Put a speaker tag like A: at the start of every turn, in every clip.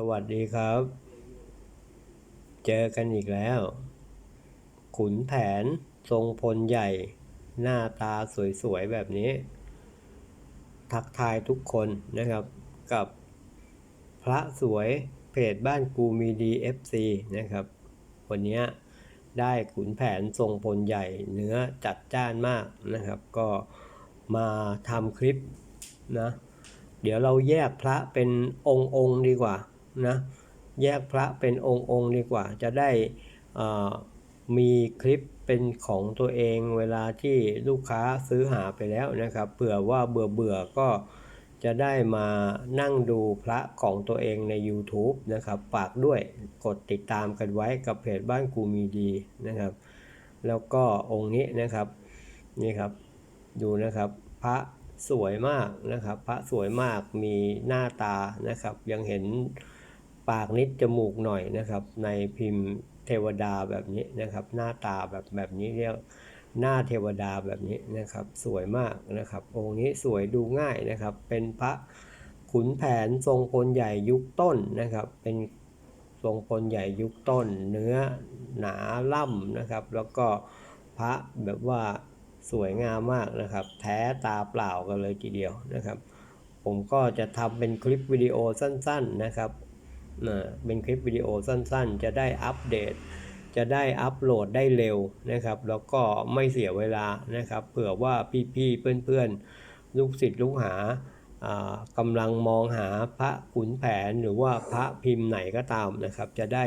A: สวัสดีครับ เจอกันอีกแล้ว ขุนแผนทรงพลใหญ่ หน้าตาสวยๆ แบบนี้ ทักทายทุกคนนะครับ กับพระสวยเพจบ้านกูมีดี FC นะครับ วันนี้ได้ขุนแผนทรงพลใหญ่เนื้อจัดจ้านมากนะครับ ก็มาทำคลิปนะเดี๋ยวเราแยกพระเป็นองค์องค์ๆดีกว่า นะแยกพระเป็นองค์องค์ๆดีกว่า จะได้อ่อมีคลิปเป็นของตัวเองเวลาที่ลูกค้าซื้อหาไปแล้วนะครับเผื่อว่าเบื่อเบื่อก็จะได้มานั่งดูพระของตัวเองใน YouTube นะครับฝากด้วยกดติดตามกันไว้กับเพจบ้านกูมีดีนะครับ แล้วก็องค์นี้นะครับนี่ครับดูนะครับพระสวยมากนะครับ พระสวยมากมีหน้าตานะครับ ยังเห็น ปากนิดจมูกหน่อยนะครับ ในพิมพ์เทวดาแบบนี้นะครับ หน้าตาแบบแบบนี้เรียกหน้าเทวดาแบบนี้นะครับ สวยมากนะครับ องค์นี้สวยดูง่ายนะครับ เป็นพระขุนแผนทรงพลใหญ่ยุคต้นนะครับ เป็นทรงพลใหญ่ยุคต้น เนื้อหนาล่ำนะครับ แล้วก็พระแบบว่าสวยงามมากนะครับ แท้ตาเปล่ากันเลยทีเดียวนะครับ ผมก็จะทำเป็นคลิปวิดีโอสั้น ๆนะครับ นะเป็นคลิปวิดีโอสั้นๆ จะได้อัปเดต จะได้อัปโหลดได้เร็วนะครับ แล้วก็ไม่เสียเวลานะครับ เผื่อว่าพี่ๆเพื่อนๆ ลูกศิษย์ลูกหากำลังมองหาพระขุนแผนหรือว่าพระพิมพ์ไหนก็ตามนะครับ จะได้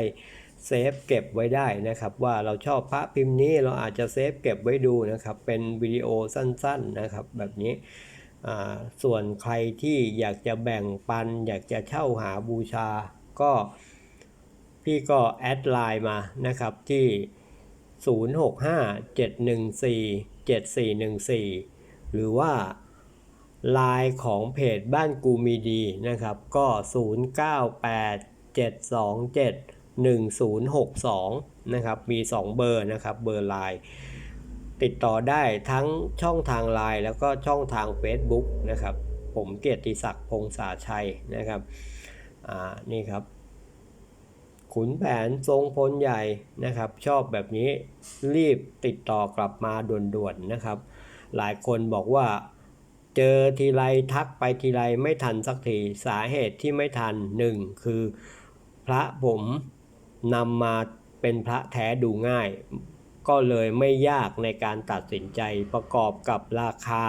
A: เซฟเก็บไว้ได้นะครับ ว่าเราชอบพระพิมพ์นี้เราอาจจะเซฟเก็บไว้ดูนะครับ เป็นวิดีโอสั้นๆนะครับ แบบนี้ส่วนใครที่อยากจะแบ่งปัน อยากจะเช่าหาบูชา ก็พี่ก็แอดไลน์มานะครับที่ 0657147414 หรือว่าไลน์ของเพจบ้านกูมีดีนะครับ ก็ 0987271062 นะครับ มี 2 เบอร์นะครับ เบอร์ไลน์ติดต่อได้ทั้งช่องทางไลน์แล้วก็ช่องทาง Facebook นะครับ ผมเกียรติศักดิ์พงษาชัยนะครับ อ่านี่ครับ ขุนแผนทรงพลใหญ่นะครับ ชอบแบบนี้รีบติดต่อกลับมาด่วนๆนะครับ หลายคนบอกว่าเจอทีไรทักไปทีไรไม่ทันสักทีสาเหตุที่ไม่ทันหนึ่งคือพระผมนำมาเป็นพระแท้ดูง่าย ก็เลยไม่ยากในการตัดสินใจประกอบกับราคา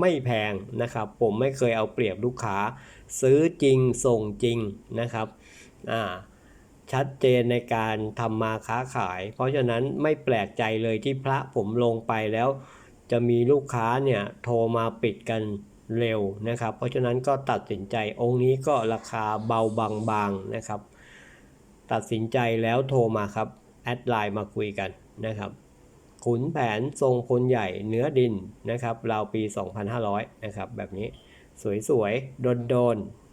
A: ไม่แพงนะครับ ผมไม่เคยเอาเปรียบลูกค้า ซื้อจริงส่งจริงนะครับอ่าชัดเจนในการทำมาค้าขาย เพราะฉะนั้นไม่แปลกใจเลยที่พระผมลงไปแล้ว จะมีลูกค้าเนี่ยโทรมาปิดกันเร็วนะครับ เพราะฉะนั้นก็ตัดสินใจองค์นี้ก็ราคาเบาบางๆนะครับ ตัดสินใจแล้วโทรมาครับ แอดไลน์มาคุยกันนะครับ ขุนแผนทรงพลใหญ่เนื้อดินนะครับราวปี 2500 นะครับ แบบนี้สวยๆ โดนๆ